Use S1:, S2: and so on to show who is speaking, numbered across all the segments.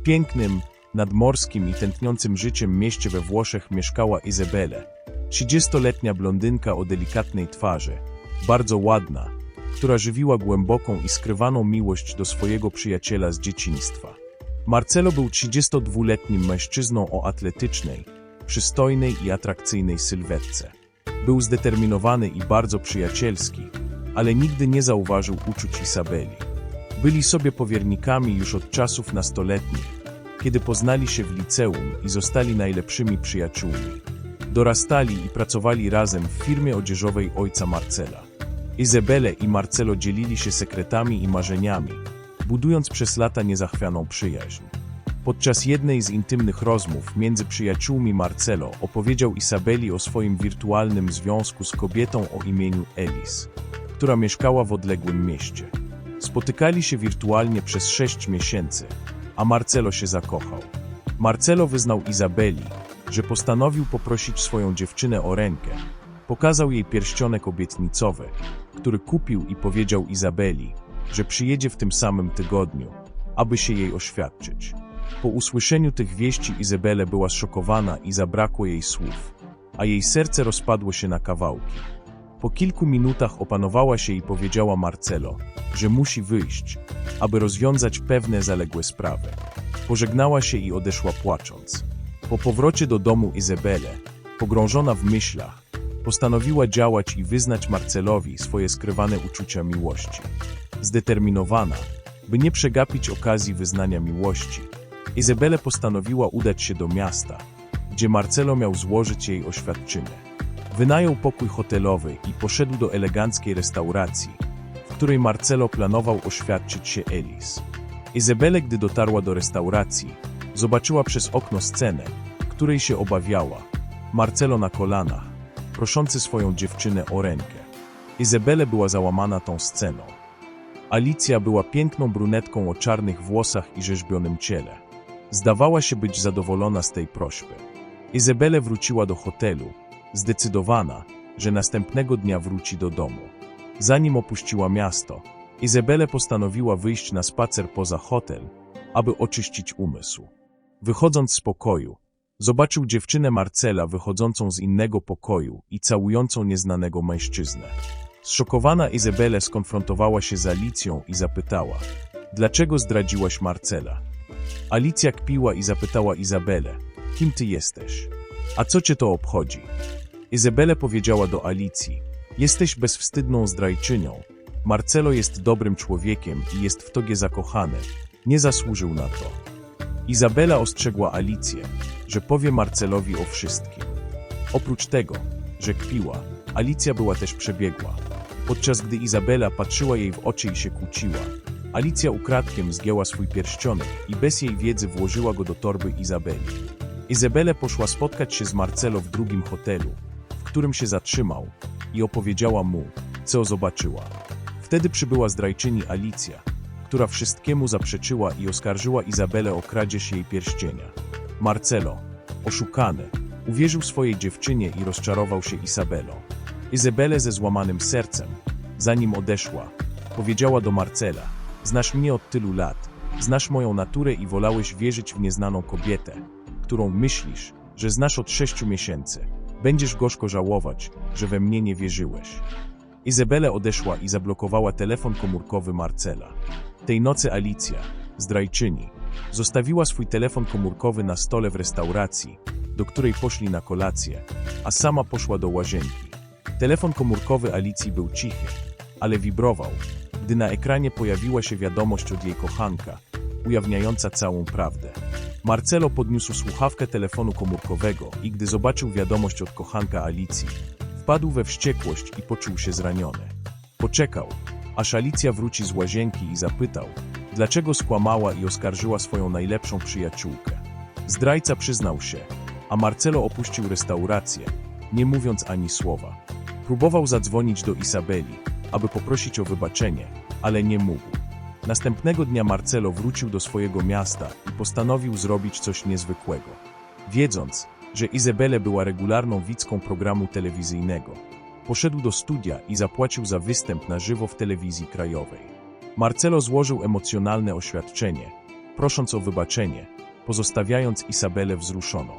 S1: W pięknym, nadmorskim i tętniącym życiem mieście we Włoszech mieszkała Izabele, 30-letnia blondynka o delikatnej twarzy, bardzo ładna, która żywiła głęboką i skrywaną miłość do swojego przyjaciela z dzieciństwa. Marcelo był 32-letnim mężczyzną o atletycznej, przystojnej i atrakcyjnej sylwetce. Był zdeterminowany i bardzo przyjacielski, ale nigdy nie zauważył uczuć Isabeli. Byli sobie powiernikami już od czasów nastoletnich, kiedy poznali się w liceum i zostali najlepszymi przyjaciółmi. Dorastali i pracowali razem w firmie odzieżowej ojca Marcela. Izabele i Marcelo dzielili się sekretami i marzeniami, budując przez lata niezachwianą przyjaźń. Podczas jednej z intymnych rozmów między przyjaciółmi Marcelo opowiedział Isabeli o swoim wirtualnym związku z kobietą o imieniu Elis, która mieszkała w odległym mieście. Spotykali się wirtualnie przez sześć miesięcy, a Marcelo się zakochał. Marcelo wyznał Izabeli, że postanowił poprosić swoją dziewczynę o rękę. Pokazał jej pierścionek obietnicowy, który kupił i powiedział Izabeli, że przyjedzie w tym samym tygodniu, aby się jej oświadczyć. Po usłyszeniu tych wieści Izabela była zszokowana i zabrakło jej słów, a jej serce rozpadło się na kawałki. Po kilku minutach opanowała się i powiedziała Marcelo, że musi wyjść, aby rozwiązać pewne zaległe sprawy. Pożegnała się i odeszła płacząc. Po powrocie do domu Izabele, pogrążona w myślach, postanowiła działać i wyznać Marcelowi swoje skrywane uczucia miłości. Zdeterminowana, by nie przegapić okazji wyznania miłości, Izabela postanowiła udać się do miasta, gdzie Marcelo miał złożyć jej oświadczenie. Wynajął pokój hotelowy i poszedł do eleganckiej restauracji, w której Marcelo planował oświadczyć się Elis. Izabela, gdy dotarła do restauracji, zobaczyła przez okno scenę, której się obawiała. Marcelo na kolanach, proszący swoją dziewczynę o rękę. Izabela była załamana tą sceną. Alicja była piękną brunetką o czarnych włosach i rzeźbionym ciele. Zdawała się być zadowolona z tej prośby. Izabela wróciła do hotelu, zdecydowana, że następnego dnia wróci do domu. Zanim opuściła miasto, Izabela postanowiła wyjść na spacer poza hotel, aby oczyścić umysł. Wychodząc z pokoju, zobaczył dziewczynę Marcela wychodzącą z innego pokoju i całującą nieznanego mężczyznę. Zszokowana Izabela skonfrontowała się z Alicją i zapytała, dlaczego zdradziłaś Marcela? Alicja kpiła i zapytała Izabelę, kim ty jesteś? A co cię to obchodzi? Izabela powiedziała do Alicji, jesteś bezwstydną zdrajczynią. Marcelo jest dobrym człowiekiem i jest w tobie zakochany. Nie zasłużył na to. Izabela ostrzegła Alicję, że powie Marcelowi o wszystkim. Oprócz tego, że kpiła, Alicja była też przebiegła. Podczas gdy Izabela patrzyła jej w oczy i się kłóciła, Alicja ukradkiem zgięła swój pierścionek i bez jej wiedzy włożyła go do torby Izabeli. Izabela poszła spotkać się z Marcelo w drugim hotelu, którym się zatrzymał i opowiedziała mu, co zobaczyła. Wtedy przybyła zdrajczyni Alicja, która wszystkiemu zaprzeczyła i oskarżyła Izabelę o kradzież jej pierścienia. Marcelo, oszukany, uwierzył swojej dziewczynie i rozczarował się Izabelą. Izabelę ze złamanym sercem, zanim odeszła, powiedziała do Marcela: Znasz mnie od tylu lat, znasz moją naturę i wolałeś wierzyć w nieznaną kobietę, którą myślisz, że znasz od sześciu miesięcy. Będziesz gorzko żałować, że we mnie nie wierzyłeś. Izabela odeszła i zablokowała telefon komórkowy Marcela. Tej nocy Alicja, zdrajczyni, zostawiła swój telefon komórkowy na stole w restauracji, do której poszli na kolację, a sama poszła do łazienki. Telefon komórkowy Alicji był cichy, ale wibrował, gdy na ekranie pojawiła się wiadomość od jej kochanka, ujawniająca całą prawdę. Marcelo podniósł słuchawkę telefonu komórkowego i gdy zobaczył wiadomość od kochanka Alicji, wpadł we wściekłość i poczuł się zraniony. Poczekał, aż Alicja wróci z łazienki i zapytał, dlaczego skłamała i oskarżyła swoją najlepszą przyjaciółkę. Zdrajca przyznał się, a Marcelo opuścił restaurację, nie mówiąc ani słowa. Próbował zadzwonić do Isabeli, aby poprosić o wybaczenie, ale nie mógł. Następnego dnia Marcelo wrócił do swojego miasta i postanowił zrobić coś niezwykłego. Wiedząc, że Izabela była regularną widzką programu telewizyjnego, poszedł do studia i zapłacił za występ na żywo w telewizji krajowej. Marcelo złożył emocjonalne oświadczenie, prosząc o wybaczenie, pozostawiając Isabelę wzruszoną.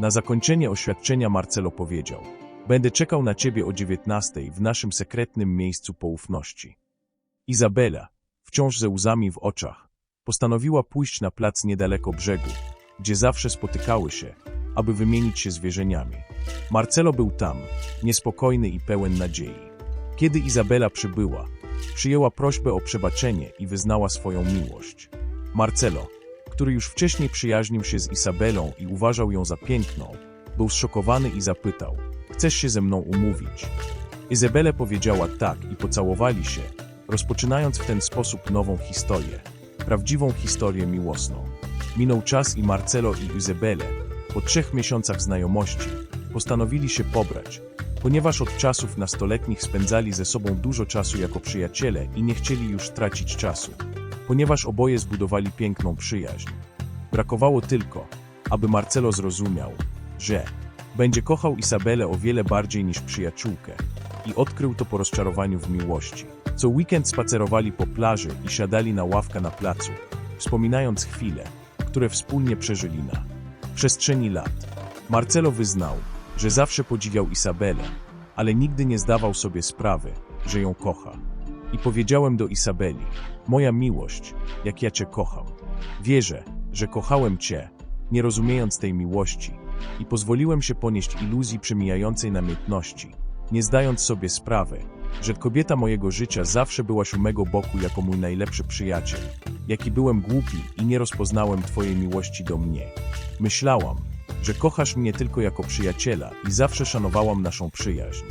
S1: Na zakończenie oświadczenia Marcelo powiedział: Będę czekał na ciebie o dziewiętnastej w naszym sekretnym miejscu poufności. Izabela, wciąż ze łzami w oczach, postanowiła pójść na plac niedaleko brzegu, gdzie zawsze spotykały się, aby wymienić się zwierzeniami. Marcelo był tam, niespokojny i pełen nadziei. Kiedy Izabela przybyła, przyjęła prośbę o przebaczenie i wyznała swoją miłość. Marcelo, który już wcześniej przyjaźnił się z Isabelą i uważał ją za piękną, był zszokowany i zapytał: Chcesz się ze mną umówić? Izabela powiedziała tak i pocałowali się, rozpoczynając w ten sposób nową historię, prawdziwą historię miłosną. Minął czas i Marcelo i Izabelę, po trzech miesiącach znajomości, postanowili się pobrać, ponieważ od czasów nastoletnich spędzali ze sobą dużo czasu jako przyjaciele i nie chcieli już tracić czasu, ponieważ oboje zbudowali piękną przyjaźń. Brakowało tylko, aby Marcelo zrozumiał, że będzie kochał Isabelę o wiele bardziej niż przyjaciółkę i odkrył to po rozczarowaniu w miłości. Co weekend spacerowali po plaży i siadali na ławkę na placu, wspominając chwile, które wspólnie przeżyli na przestrzeni lat. Marcelo wyznał, że zawsze podziwiał Isabelę, ale nigdy nie zdawał sobie sprawy, że ją kocha. I powiedziałem do Isabeli, moja miłość, jak ja cię kocham. Wierzę, że kochałem cię, nie rozumiejąc tej miłości, i pozwoliłem się ponieść iluzji przemijającej namiętności, nie zdając sobie sprawy, że kobieta mojego życia zawsze byłaś u mego boku jako mój najlepszy przyjaciel, jaki byłem głupi i nie rozpoznałem twojej miłości do mnie. Myślałam, że kochasz mnie tylko jako przyjaciela i zawsze szanowałam naszą przyjaźń.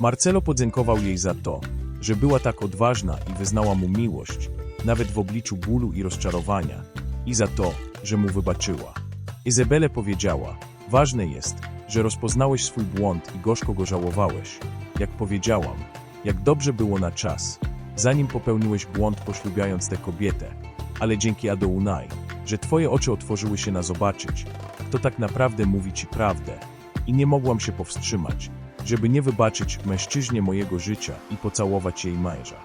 S1: Marcelo podziękował jej za to, że była tak odważna i wyznała mu miłość, nawet w obliczu bólu i rozczarowania, i za to, że mu wybaczyła. Izabele powiedziała, ważne jest, że rozpoznałeś swój błąd i gorzko go żałowałeś. Jak powiedziałam, jak dobrze było na czas, zanim popełniłeś błąd poślubiając tę kobietę, ale dzięki Adonai, że twoje oczy otworzyły się na zobaczyć, kto tak naprawdę mówi ci prawdę i nie mogłam się powstrzymać, żeby nie wybaczyć mężczyźnie mojego życia i pocałować jej męża.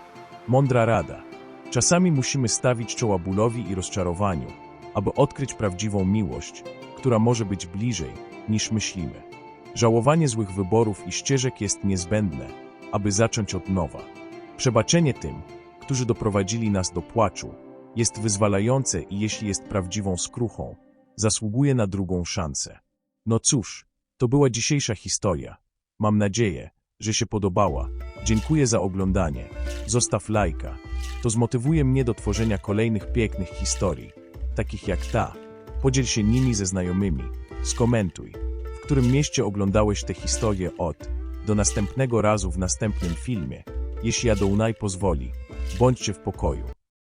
S1: Mądra rada. Czasami musimy stawić czoła bólowi i rozczarowaniu, aby odkryć prawdziwą miłość, która może być bliżej niż myślimy. Żałowanie złych wyborów i ścieżek jest niezbędne, aby zacząć od nowa. Przebaczenie tym, którzy doprowadzili nas do płaczu, jest wyzwalające i jeśli jest prawdziwą skruchą, zasługuje na drugą szansę. No cóż, to była dzisiejsza historia. Mam nadzieję, że się podobała. Dziękuję za oglądanie. Zostaw lajka. To zmotywuje mnie do tworzenia kolejnych pięknych historii, takich jak ta. Podziel się nimi ze znajomymi. Skomentuj, w którym mieście oglądałeś tę historię od. Do następnego razu w następnym filmie. Jeśli Adonai pozwoli, bądźcie w pokoju.